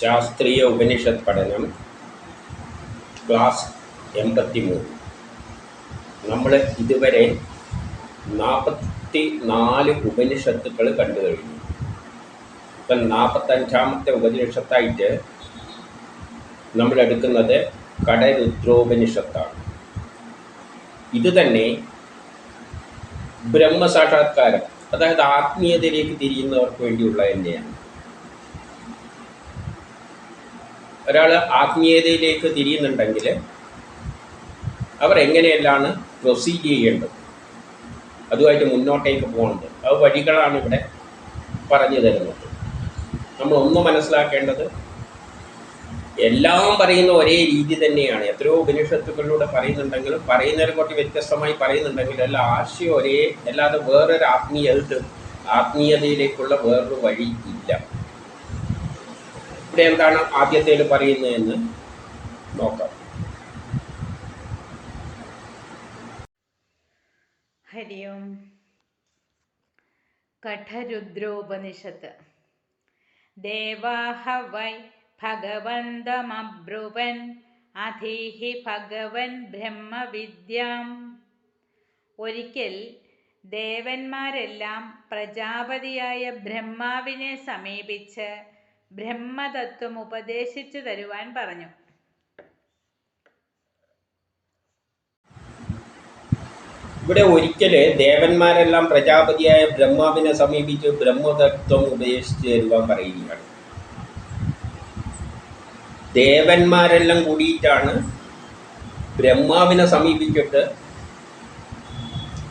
ശാസ്ത്രീയ ഉപനിഷത്ത് പഠനം ക്ലാസ് എൺപത്തി മൂന്ന് നമ്മൾ ഇതുവരെ നാൽപ്പത്തി നാല് ഉപനിഷത്തുക്കൾ കണ്ടു കഴിഞ്ഞു. ഇപ്പം നാൽപ്പത്തഞ്ചാമത്തെ ഉപനിഷത്തായിട്ട് നമ്മൾ എടുക്കുന്നത് കടരുദ്രോപനിഷത്താണ്. ഇത് തന്നെ ബ്രഹ്മസാക്ഷാത്കാരം അതായത് ആത്മീയതയിലേക്ക് തിരിയുന്നവർക്ക് വേണ്ടിയുള്ള തന്നെയാണ്. ഒരാൾ ആത്മീയതയിലേക്ക് തിരിയുന്നുണ്ടെങ്കിൽ അവർ എങ്ങനെയെല്ലാം പ്രൊസീഡ് ചെയ്യേണ്ടത്? അതുമായിട്ട് മുന്നോട്ടേക്ക് പോകുന്നത് അത് വഴികളാണ് ഇവിടെ പറഞ്ഞു തരുന്നത്. നമ്മൾ ഒന്ന് മനസ്സിലാക്കേണ്ടത് എല്ലാം പറയുന്ന ഒരേ രീതി തന്നെയാണ്. എത്രയോ ഉപനിഷത്തുകളിലൂടെ പറയുന്നുണ്ടെങ്കിലും പറയുന്നതിനെ കുറച്ച് വ്യത്യസ്തമായി പറയുന്നുണ്ടെങ്കിലും എല്ലാ ആശയം ഒരേ അല്ലാതെ വേറൊരു ആത്മീയത ആത്മീയതയിലേക്കുള്ള വേറൊരു വഴി ഇല്ല. ഇവിടെ എന്താണ് ആദ്യത്തേൽ പറയുന്നതെന്ന് നോക്കാം. ഹരി ഓം. കഠരുദ്രോപനിഷത്ത്. ദേവാഹ വൈ ഭഗവന്തമബ്രുവൻ അധീഹി ഭഗവൻ ബ്രഹ്മവിദ്യാം. ഒരിക്കൽ ദേവന്മാരെല്ലാം പ്രജാപതിയായ ബ്രഹ്മാവിനെ സമീപിച്ച് ബ്രഹ്മതത്വം ഉപദേശിച്ചു തരുവാൻ പറഞ്ഞു. ഇവിടെ ഒരിക്കൽ ദേവന്മാരെല്ലാം പ്രജാപതിയായ ബ്രഹ്മാവിനെ സമീപിച്ച് ബ്രഹ്മതത്വം ഉപദേശിച്ചു തരുവാൻ പറയുകയാണ്. ദേവന്മാരെല്ലാം കൂടിയിട്ടാണ് ബ്രഹ്മാവിനെ സമീപിച്ചിട്ട്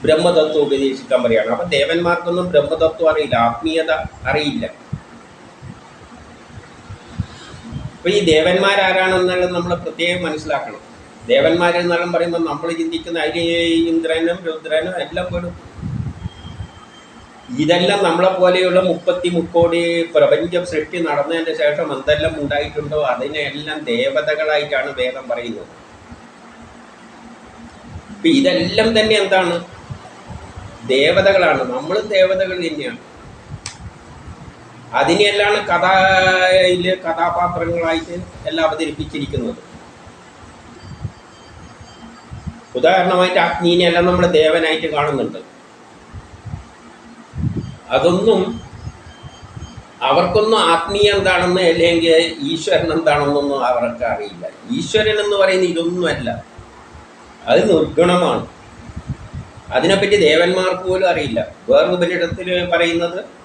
ബ്രഹ്മതത്വം ഉപദേശിക്കാൻ പറയുകയാണ്. അപ്പം ദേവന്മാർക്കൊന്നും ബ്രഹ്മതത്വം അറിയില്ല ആത്മീയത അറിയില്ല. അപ്പൊ ഈ ദേവന്മാരാരാണെന്നുള്ളത് നമ്മൾ പ്രത്യേകം മനസ്സിലാക്കണം. ദേവന്മാരെന്നെല്ലാം പറയുമ്പോൾ നമ്മൾ ചിന്തിക്കുന്ന അതിൽ ഇന്ദ്രനും രുദ്രനും എല്ലാം പെടും. ഇതെല്ലാം നമ്മളെ പോലെയുള്ള മുപ്പത്തി മുക്കോടി പ്രപഞ്ചം സൃഷ്ടി നടന്നതിന് ശേഷം എന്തെല്ലാം ഉണ്ടായിട്ടുണ്ടോ അതിനെല്ലാം ദേവതകളായിട്ടാണ് വേദം പറയുന്നത്. ഇപ്പം ഇതെല്ലാം തന്നെ എന്താണ്? ദേവതകളാണ്. നമ്മളും ദേവതകൾ തന്നെയാണ്. അതിനെല്ലാം കഥയിൽ കഥാപാത്രങ്ങളായിട്ട് എല്ലാം അവതരിപ്പിച്ചിരിക്കുന്നത്. ഉദാഹരണമായിട്ട് അഗ്നിനെല്ലാം നമ്മൾ ദേവനായിട്ട് കാണുന്നുണ്ട്. അതൊന്നും അവർക്കൊന്നും ആത്മീയ എന്താണെന്ന് അല്ലെങ്കിൽ ഈശ്വരൻ എന്താണെന്നൊന്നും അവർക്ക് അറിയില്ല. ഈശ്വരൻ എന്ന് പറയുന്ന ഇതൊന്നുമല്ല. അത് നിർഗുണമാണ്. അതിനെപ്പറ്റി ദേവന്മാർക്ക് പോലും അറിയില്ല. വേറൊരു ഉപനിഷത്തിൽ പറയുന്നത്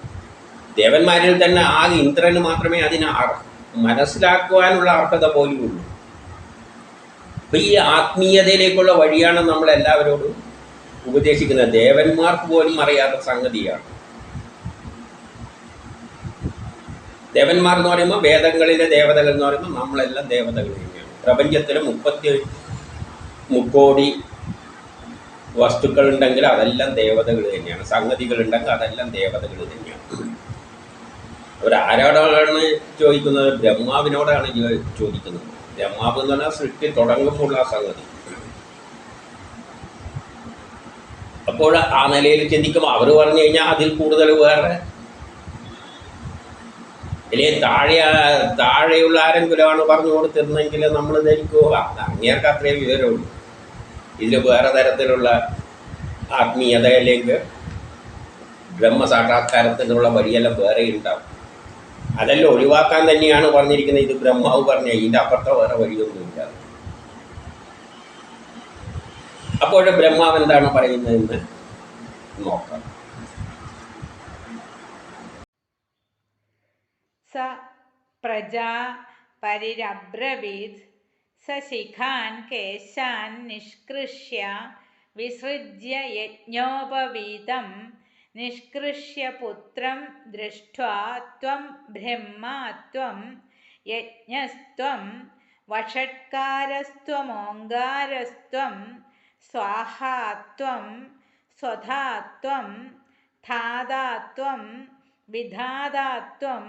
ദേവന്മാരിൽ തന്നെ ആകെ ഇന്ദ്രന് മാത്രമേ അതിനെ മനസ്സിലാക്കുവാനുള്ള അർഹത പോലും ഉള്ളൂ. അപ്പൊ ഈ ആത്മീയതയിലേക്കുള്ള വഴിയാണ് നമ്മൾ എല്ലാവരോടും ഉപദേശിക്കുന്നത് ദേവന്മാർക്ക് പോലും അറിയാത്ത സംഗതിയാണ്. ദേവന്മാർ എന്ന് പറയുമ്പോൾ വേദങ്ങളിലെ ദേവതകൾ എന്ന് പറയുമ്പോൾ നമ്മളെല്ലാം ദേവതകൾ തന്നെയാണ്. പ്രപഞ്ചത്തിൽ മുപ്പത്തി മുക്കോടി വസ്തുക്കൾ ഉണ്ടെങ്കിൽ അതെല്ലാം ദേവതകൾ തന്നെയാണ്. സംഗതികൾ ഉണ്ടെങ്കിൽ അതെല്ലാം ദേവതകൾ തന്നെയാണ്. അവരാരോടാണ് ചോദിക്കുന്നത്? ബ്രഹ്മാവിനോടാണ് ചോദിക്കുന്നത്. ബ്രഹ്മാവ് എന്ന് പറഞ്ഞാൽ സൃഷ്ടി തുടങ്ങുമ്പോഴുള്ള സംഗതി. അപ്പോൾ ആ നിലയിൽ ചിന്തിക്കുമ്പോൾ അവർ പറഞ്ഞു കഴിഞ്ഞാൽ അതിൽ കൂടുതൽ വേറെ. അല്ലെങ്കിൽ താഴെ താഴെയുള്ള ആരെങ്കിലുമാണ് പറഞ്ഞു കൊടുത്തിരുന്നെങ്കിൽ നമ്മൾ ധരിക്കുമോ അത് അങ്ങേർക്ക് അത്രയും വിവരമുള്ളൂ. ഇതിൽ വേറെ തരത്തിലുള്ള ആത്മീയത അല്ലെങ്കിൽ ബ്രഹ്മസാക്ഷാത്കാരത്തിനുള്ള വഴിയെല്ലാം വേറെ ഉണ്ടാവും അതെല്ലാം ഒഴിവാക്കാൻ തന്നെയാണ് പറഞ്ഞിരിക്കുന്നത്. ഇത് ബ്രഹ്മാവ് പറഞ്ഞ ഇതിന്റെ അപ്പുറത്തെ വേറെ വഴിയൊന്നുമില്ല. അപ്പോൾ ബ്രഹ്മാവ് എന്താണ് പറയുന്നതെന്ന് നോക്കാം. സ പ്രജാ പരിരബ്രവീത് സ ശിഖാൻ കേശാൻ നിഷ്കൃഷ്യ വിസൃജ്യ യജ്ഞോപവീതം निष्कृष्य पुत्रं दृष्ट्वा त्वं ब्रह्मत्वं यज्ञस्त्वं वषट्कारस्त्वमोङ्गारस्त्वं स्वाहात्वं स्वधात्वं थादात्वं विधादात्वं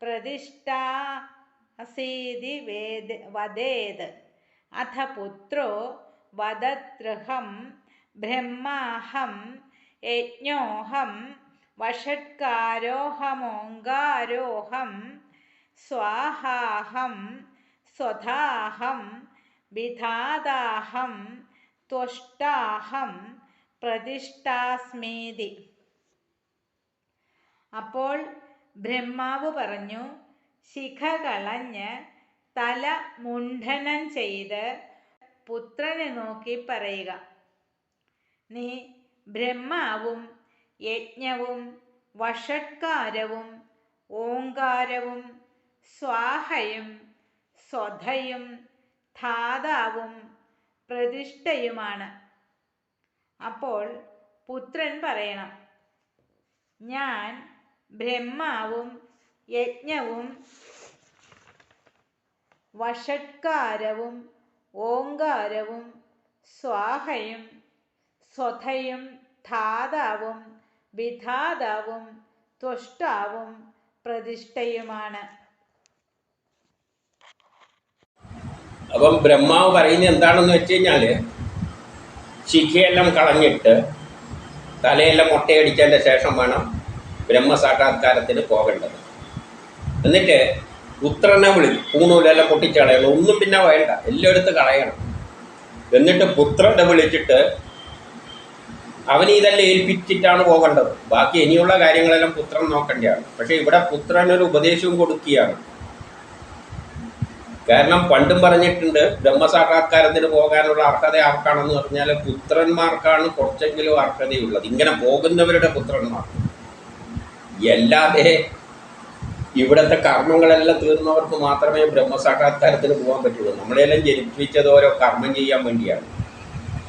प्रदिष्टासीदि वेद् वदेद्। अथ पुत्रो वद ब्रह्माहं യജ്ഞോഹം വഷട്കാരോഹമോങ്കാരോഹം സ്വാഹാഹം സ്വധാഹം വിധാതാഹം ത്വഷ്ടാഹം പ്രതിഷ്ഠാസ്മീതി. അപ്പോൾ ബ്രഹ്മാവ് പറഞ്ഞു ശിഖ കളഞ്ഞ് തല മുണ്ഠനം ചെയ്ത് പുത്രനെ നോക്കി പറയുക. നീ ബ്രഹ്മാവും യജ്ഞവും വഷട്കാരവും ഓങ്കാരവും സ്വാഹയും സ്വധയും ധാതാവും പ്രതിഷ്ഠയുമാണ്. അപ്പോൾ പുത്രൻ പറയണം ഞാൻ ബ്രഹ്മാവും യജ്ഞവും വഷട്കാരവും ഓങ്കാരവും സ്വാഹയും സ്വധയും ധാതാവും വിധാതാവും ത്വഷ്ടാവും പ്രതിഷ്ഠയുമാണ്. അപ്പം ബ്രഹ്മാവ് പറയുന്നത് എന്താണെന്ന് വെച്ച് കഴിഞ്ഞാൽ ശിഖയെല്ലാം കളഞ്ഞിട്ട് തലയെല്ലാം മുട്ടയടിച്ചതിന്റെ ശേഷം വേണം ബ്രഹ്മസാക്ഷാത്കാരത്തിന് പോകേണ്ടത്. എന്നിട്ട് പുത്രനെ വിളി പൂണൂലെല്ലാം പൊട്ടിച്ചളയണം. ഒന്നും പിന്നെ വേണ്ട എല്ലായിടത്തും കളയണം. എന്നിട്ട് പുത്രനെ വിളിച്ചിട്ട് അവന് ഇതെല്ലാം ഏൽപ്പിച്ചിട്ടാണ് പോകേണ്ടത്. ബാക്കി ഇനിയുള്ള കാര്യങ്ങളെല്ലാം പുത്രൻ നോക്കേണ്ടതാണ്. പക്ഷേ ഇവിടെ പുത്രൻ ഒരു ഉപദേശവും കൊടുക്കുകയാണ്. കാരണം പണ്ടും പറഞ്ഞിട്ടുണ്ട് ബ്രഹ്മസാക്ഷാത്കാരത്തിന് പോകാനുള്ള അർഹത ആർക്കാണെന്ന് പറഞ്ഞാൽ പുത്രന്മാർക്കാണ് കുറച്ചെങ്കിലും അർഹതയുള്ളത്. ഇങ്ങനെ പോകുന്നവരുടെ പുത്രന്മാർ. അല്ലാതെ ഇവിടുത്തെ കർമ്മങ്ങളെല്ലാം തീർന്നവർക്ക് മാത്രമേ ബ്രഹ്മസാക്ഷാത്കാരത്തിന് പോകാൻ പറ്റുള്ളൂ. നമ്മളെല്ലാം ജനിപ്പിച്ചത് ഓരോ കർമ്മം ചെയ്യാൻ വേണ്ടിയാണ്.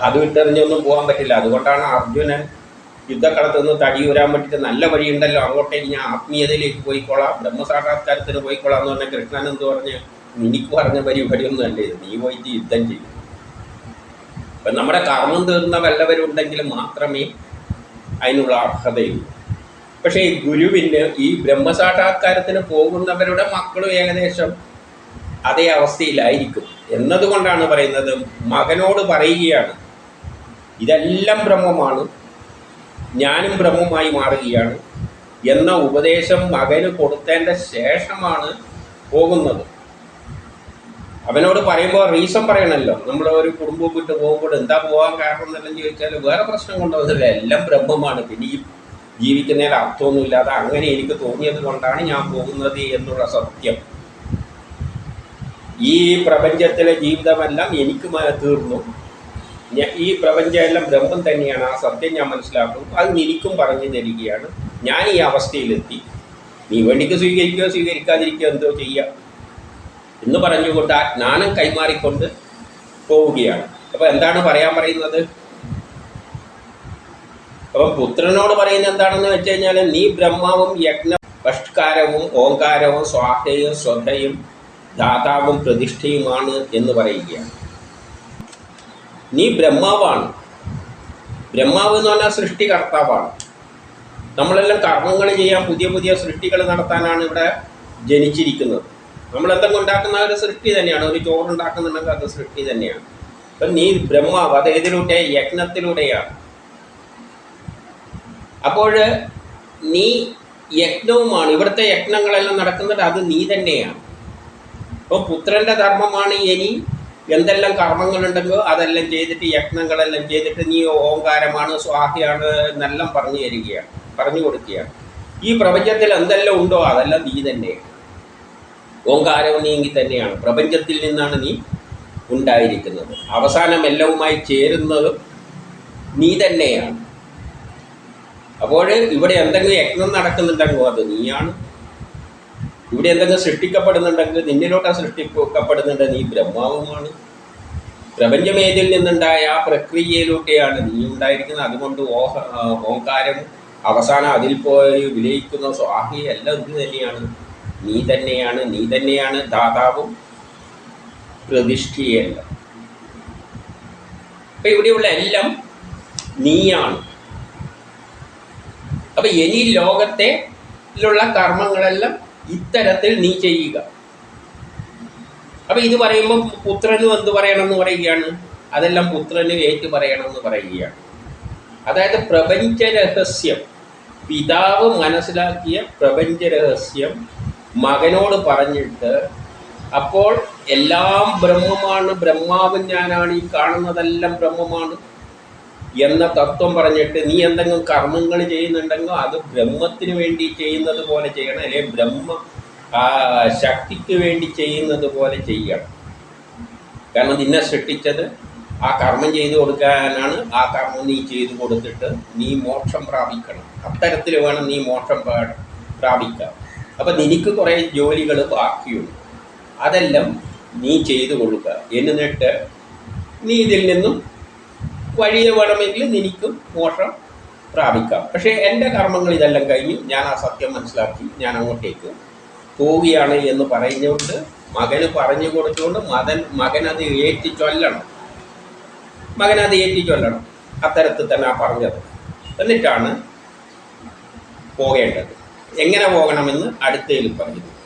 അത് വിട്ടെറിഞ്ഞൊന്നും പോകാൻ പറ്റില്ല. അതുകൊണ്ടാണ് അർജുനൻ യുദ്ധക്കളത്ത് നിന്ന് തടി വരാൻ വേണ്ടിയിട്ട് നല്ല വഴിയുണ്ടല്ലോ. അങ്ങോട്ടേക്ക് ഞാൻ ആത്മീയതയിലേക്ക് പോയിക്കോളാം. ബ്രഹ്മസാക്ഷാത്കാരത്തിന് പോയിക്കോളാം എന്ന് പറഞ്ഞാൽ കൃഷ്ണൻ എന്ന് പറഞ്ഞ്? നിനിക്ക് പറഞ്ഞ പരിപാടിയൊന്നും അല്ല നീ പോയിട്ട് യുദ്ധം ചെയ്യും. അപ്പം നമ്മുടെ കർമ്മം തീർന്ന വല്ലവരുണ്ടെങ്കിൽ മാത്രമേ അതിനുള്ള അർഹതയുള്ളൂ. പക്ഷേ ഈ ഗുരുവിന് ഈ ബ്രഹ്മസാക്ഷാത്കാരത്തിന് പോകുന്നവരുടെ മക്കളും ഏകദേശം അതേ അവസ്ഥയിലായിരിക്കും. എന്നതുകൊണ്ടാണ് പറയുന്നത് മകനോട് പറയുകയാണ്. ഇതെല്ലാം ബ്രഹ്മമാണ്. ഞാനും ബ്രഹ്മമായി മാറുകയാണ്. എന്ന ഉപദേശം മകന് കൊടുത്തതിന്റെ ശേഷമാണ് പോകുന്നത്. അവനോട് പറയുമ്പോൾ റീസൺ പറയണമല്ലോ നമ്മൾ ഒരു കുടുംബം വിട്ട് പോകുമ്പോൾ എന്താ പോകാൻ കാരണം എന്നെല്ലാം ചോദിച്ചാൽ വേറെ പ്രശ്നം കൊണ്ടുവന്നില്ല. എല്ലാം ബ്രഹ്മമാണ്. പിന്നെ ഈ ജീവിക്കുന്നതിൽ അർത്ഥമൊന്നുമില്ലാതെ അങ്ങനെ എനിക്ക് തോന്നിയത് കൊണ്ടാണ് ഞാൻ പോകുന്നത് എന്നുള്ള സത്യം. ഈ പ്രപഞ്ചത്തിലെ ജീവിതമെല്ലാം എനിക്ക് തീർന്നു. ഞ- ഈ പ്രപഞ്ചമെല്ലാം ബ്രഹ്മം തന്നെയാണ്. ആ സത്യം ഞാൻ മനസ്സിലാക്കും അത് നിനക്കും പറഞ്ഞു തരികയാണ്. ഞാൻ ഈ അവസ്ഥയിലെത്തി. നീ വേണ്ടിക്ക് സ്വീകരിക്കുകയോ സ്വീകരിക്കാതിരിക്കുകയോ എന്തോ ചെയ്യുക എന്ന് പറഞ്ഞുകൊണ്ട് ആ ജ്ഞാനം കൈമാറിക്കൊണ്ട് പോവുകയാണ്. അപ്പോൾ എന്താണ് പറയാൻ പറയുന്നത്? അപ്പം പുത്രനോട് പറയുന്നത് എന്താണെന്ന് വെച്ച് കഴിഞ്ഞാൽ നീ ബ്രഹ്മാവും യജ്ഞ ഭഷ്കാരവും ഓങ്കാരവും സ്വാഹയും സ്വധയും ദാതാവും പ്രതിഷ്ഠയുമാണ് എന്ന് പറയുകയാണ്. നീ ബ്രഹ്മാവാണ്. ബ്രഹ്മാവ് എന്ന് പറഞ്ഞാൽ സൃഷ്ടികർത്താവാണ്. നമ്മളെല്ലാം കർമ്മങ്ങൾ ചെയ്യാൻ പുതിയ പുതിയ സൃഷ്ടികൾ നടത്താനാണ് ഇവിടെ ജനിച്ചിരിക്കുന്നത്. നമ്മൾ എന്തെങ്കിലും ഉണ്ടാക്കുന്ന ഒരു സൃഷ്ടി തന്നെയാണ്. ഒരു ചോറുണ്ടാക്കുന്നുണ്ടെങ്കിൽ അത് സൃഷ്ടി തന്നെയാണ്. അപ്പം നീ ബ്രഹ്മാവ് അത് ഏതിലൂടെ? യജ്ഞത്തിലൂടെയാണ്. അപ്പോൾ നീ യജ്ഞവുമാണ്. ഇവിടുത്തെ യജ്ഞങ്ങളെല്ലാം നടക്കുന്നത് അത് നീ തന്നെയാണ്. അപ്പോൾ പുത്രന്റെ ധർമ്മമാണ് ഇനി എന്തെല്ലാം കർമ്മങ്ങളുണ്ടെങ്കിലോ അതെല്ലാം ചെയ്തിട്ട് യജ്ഞങ്ങളെല്ലാം ചെയ്തിട്ട് നീ ഓങ്കാരമാണ് സ്വാഹിയാണ് എന്നെല്ലാം പറഞ്ഞു തരികയാണ് പറഞ്ഞു കൊടുക്കുകയാണ്. ഈ പ്രപഞ്ചത്തിൽ എന്തെല്ലാം ഉണ്ടോ അതെല്ലാം നീ തന്നെയാണ് ഓങ്കാരവും നീങ്ങി തന്നെയാണ്. പ്രപഞ്ചത്തിൽ നിന്നാണ് നീ ഉണ്ടായിരിക്കുന്നത്. അവസാനം എല്ലാവുമായി ചേരുന്നത് നീ തന്നെയാണ്. അപ്പോൾ ഇവിടെ എന്തെങ്കിലും യജ്ഞം നടക്കുന്നുണ്ടെങ്കിൽ അത് നീയാണ്. ഇവിടെ എന്തെങ്കിലും സൃഷ്ടിക്കപ്പെടുന്നുണ്ടെങ്കിൽ നിന്നിലോട്ട് സൃഷ്ടിക്കപ്പെടുന്നുണ്ട്. നീ ബ്രഹ്മാവുമാണ്. പ്രപഞ്ചമേതിൽ നിന്നുണ്ടായ ആ പ്രക്രിയയിലൂടെയാണ് നീ ഉണ്ടായിരിക്കുന്നത്. അതുകൊണ്ട് ഓഹ ഓങ്കാരം അവസാനം അതിൽ പോയി വിലയിക്കുന്ന സ്വാഹി എല്ലാം ഇത് തന്നെയാണ്. നീ തന്നെയാണ് നീ തന്നെയാണ് ദാതാവും പ്രതിഷ്ഠിയല്ല അപ്പൊ ഇവിടെയുള്ള എല്ലാം നീയാണ്. അപ്പൊ ഇനി ലോകത്തെ ഉള്ള കർമ്മങ്ങളെല്ലാം ഇത്തരത്തിൽ നീ ചെയ്യുക. അപ്പൊ ഇത് പറയുമ്പോൾ പുത്രനും എന്ത് പറയണം എന്ന് പറയുകയാണ്? അതെല്ലാം പുത്രന് ഏറ്റു പറയണം എന്ന് പറയുകയാണ്. അതായത് പ്രപഞ്ച രഹസ്യം. പിതാവ് മനസ്സിലാക്കിയ പ്രപഞ്ച രഹസ്യം മകനോട് പറഞ്ഞിട്ട് അപ്പോൾ എല്ലാം ബ്രഹ്മമാണ്. ബ്രഹ്മാവ് ഞാനാണ്. ഈ കാണുന്നതെല്ലാം ബ്രഹ്മമാണ്. എന്ന തത്വം പറഞ്ഞിട്ട് നീ എന്തെങ്കിലും കർമ്മങ്ങൾ ചെയ്യുന്നുണ്ടെങ്കിൽ അത് ബ്രഹ്മത്തിന് വേണ്ടി ചെയ്യുന്നത് പോലെ ചെയ്യണം. അല്ലെ ബ്രഹ്മ ശക്തിക്ക് വേണ്ടി ചെയ്യുന്നത് പോലെ ചെയ്യണം. കാരണം നിന്നെ സൃഷ്ടിച്ചത്. ആ കർമ്മം ചെയ്തു കൊടുക്കാനാണ് ആ കർമ്മം നീ ചെയ്തു കൊടുത്തിട്ട് നീ മോക്ഷം പ്രാപിക്കണം. അത്തരത്തിൽ വേണം നീ മോക്ഷം പ്രാപിക്കാം അപ്പം നിനക്ക് കുറേ ജോലികൾ ബാക്കിയുണ്ട്. അതെല്ലാം നീ ചെയ്തു കൊടുക്കുക. എന്നിട്ട് നീ ഇതിൽ നിന്നും വഴിയെ വേണമെങ്കിൽ നിനക്കും മോഷം പ്രാപിക്കാം. പക്ഷേ എന്റെ കർമ്മങ്ങൾ ഇതെല്ലാം കഴിഞ്ഞു ഞാൻ ആ സത്യം മനസ്സിലാക്കി ഞാൻ അങ്ങോട്ടേക്ക് പോവുകയാണ് എന്ന് പറയുന്നതുകൊണ്ട് മകന് പറഞ്ഞു കൊടുത്തുകൊണ്ട് മകൻ മകനത് ഏറ്റി ചൊല്ലണം. മകനത് ഏറ്റി ചൊല്ലണം. അത്തരത്തിൽ തന്നെ ആ പറഞ്ഞത്. എന്നിട്ടാണ് പോകേണ്ടത്. എങ്ങനെ പോകണമെന്ന് അടുത്തതിൽ പറയുന്നു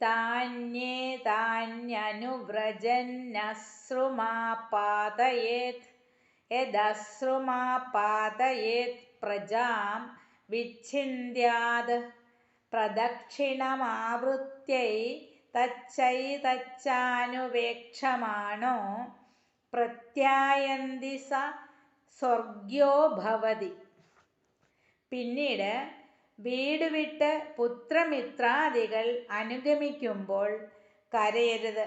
താന്യേ താന്യനുവ്രജന്നശ്രുമാപാതയേത് യദശ്രുമാപാതയേത് പ്രജാം വിച്ഛിന്ദ്യാത്. തച്ചൈ തച്ചാനുവേക്ഷമാണോ? പ്രത്യായന്തി സ സ്വർഗ്യോ ഭവതി. പിന്നീട് വീട് വിട്ട് പുത്രമിത്രാദികൾ അനുഗമിക്കുമ്പോൾ കരയരുത്.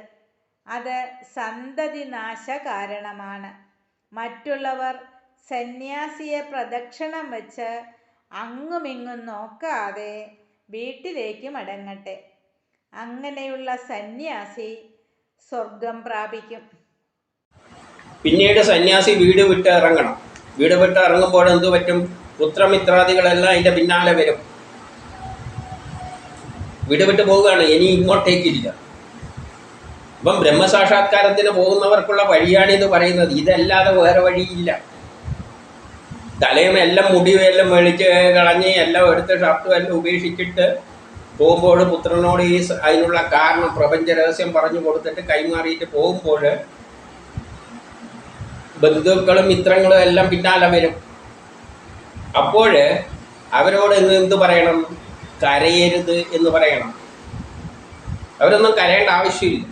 അത് സന്തതിനാശ കാരണമാണ് മറ്റുള്ളവർ സന്യാസിയെ പ്രദക്ഷിണം വെച്ച് അങ്ങുമിങ്ങും നോക്കാതെ വീട്ടിലേക്ക് മടങ്ങട്ടെ. അങ്ങനെയുള്ള സന്യാസി സ്വർഗം പ്രാപിക്കും. പിന്നീട് സന്യാസി വീട് വിട്ട് ഇറങ്ങണം. വീട് വിട്ട് ഇറങ്ങുമ്പോൾ എന്തു പറ്റും പുത്രമിത്രാദികളെല്ലാം അതിന്റെ പിന്നാലെ വരും. വിടുവിട്ട് പോവുകയാണ്. ഇനി ഇങ്ങോട്ടേക്കില്ല അപ്പം ബ്രഹ്മസാക്ഷാത്കാരത്തിന് പോകുന്നവർക്കുള്ള വഴിയാണിത് പറയുന്നത്. ഇതല്ലാതെ വേറെ വഴിയില്ല. തലയും എല്ലാം മുടിയും എല്ലാം മേടിച്ച് കളഞ്ഞ് എല്ലാം എടുത്ത് ഷർട്ടും എല്ലാം ഉപേക്ഷിച്ചിട്ട് പോകുമ്പോൾ പുത്രനോട് ഈ അതിനുള്ള കാരണം പ്രപഞ്ച രഹസ്യം പറഞ്ഞു കൊടുത്തിട്ട് കൈമാറിയിട്ട് പോകുമ്പോൾ ബന്ധുക്കളും മിത്രങ്ങളും എല്ലാം പിന്നാലെ വരും. അപ്പോൾ അവരോട് ഇന്ന് എന്ത് പറയണം? കരയരുത് എന്ന് പറയണം. അവരൊന്നും കരയേണ്ട ആവശ്യമില്ല.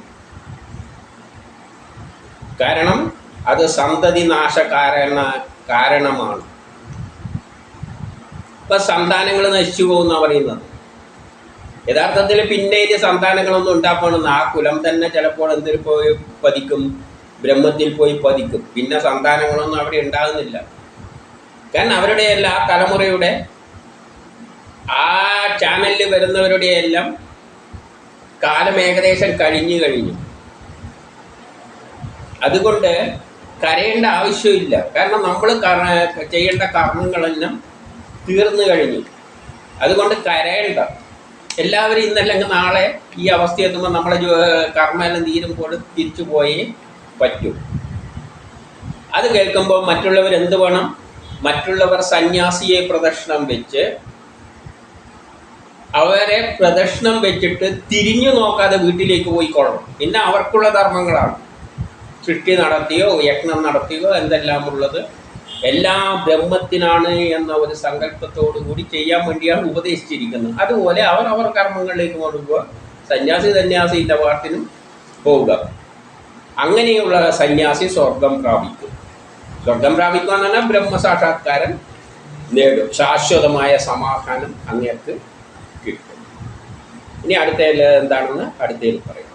കാരണം അത് സന്തതി നാശകാരണ കാരണമാണ്. ഇപ്പൊ സന്താനങ്ങൾ നശിച്ചു പോകുന്ന പറയുന്നത്. യഥാർത്ഥത്തിൽ പിന്നെ ഇത് സന്താനങ്ങളൊന്നും ഉണ്ടാക്കണമെന്ന് ആ കുലം തന്നെ ചിലപ്പോൾ എന്തിൽ പോയി പതിക്കും? ബ്രഹ്മത്തിൽ പോയി പതിക്കും. പിന്നെ സന്താനങ്ങളൊന്നും അവിടെ ഉണ്ടാകുന്നില്ല. കാരണം അവരുടെ എല്ലാം ആ തലമുറയുടെ ആ ചാനലിൽ വരുന്നവരുടെ എല്ലാം കാലം ഏകദേശം കഴിഞ്ഞു കഴിഞ്ഞു. അതുകൊണ്ട് കരയേണ്ട ആവശ്യമില്ല. കാരണം നമ്മൾ ചെയ്യേണ്ട കർമ്മങ്ങളെല്ലാം തീർന്നു കഴിഞ്ഞു. അതുകൊണ്ട് കരയേണ്ട. എല്ലാവരും ഇന്നല്ലെങ്കിൽ നാളെ ഈ അവസ്ഥ എത്തുമ്പോൾ നമ്മളെ കർമ്മമെല്ലാം തീരുമ്പോൾ തിരിച്ചു പോയേ പറ്റൂ. അത് കേൾക്കുമ്പോൾ മറ്റുള്ളവർ എന്ത് വേണം? മറ്റുള്ളവർ സന്യാസിയെ പ്രദക്ഷിണം വെച്ച് അവരെ പ്രദക്ഷിണം വെച്ചിട്ട് തിരിഞ്ഞു നോക്കാതെ വീട്ടിലേക്ക് പോയിക്കൊള്ളണം പിന്നെ അവർക്കുള്ള ധർമ്മങ്ങളാണ്. സൃഷ്ടി നടത്തിയോ യജ്ഞം നടത്തിയോ എന്തെല്ലാം ഉള്ളത് എല്ലാം ബ്രഹ്മത്തിനാണ് എന്ന ഒരു സങ്കല്പത്തോടു കൂടി ചെയ്യാൻ വേണ്ടിയാണ് ഉപദേശിച്ചിരിക്കുന്നത്. അതുപോലെ അവർ അവർ കർമ്മങ്ങളിലേക്ക് കൊണ്ടുപോകുക സന്യാസി സന്യാസിന്റെ പാട്ടിനും പോവുക. അങ്ങനെയുള്ള സന്യാസി സ്വർഗം പ്രാപിക്കും. സ്വർഗം പ്രാപിക്കുക എന്ന് പറഞ്ഞാൽ ബ്രഹ്മസാക്ഷാത്കാരം നേടും. ശാശ്വതമായ സമാധാനം അങ്ങേർക്ക് കിട്ടും. ഇനി അടുത്തതിൽ എന്താണെന്ന് അടുത്തതിൽ പറയാം.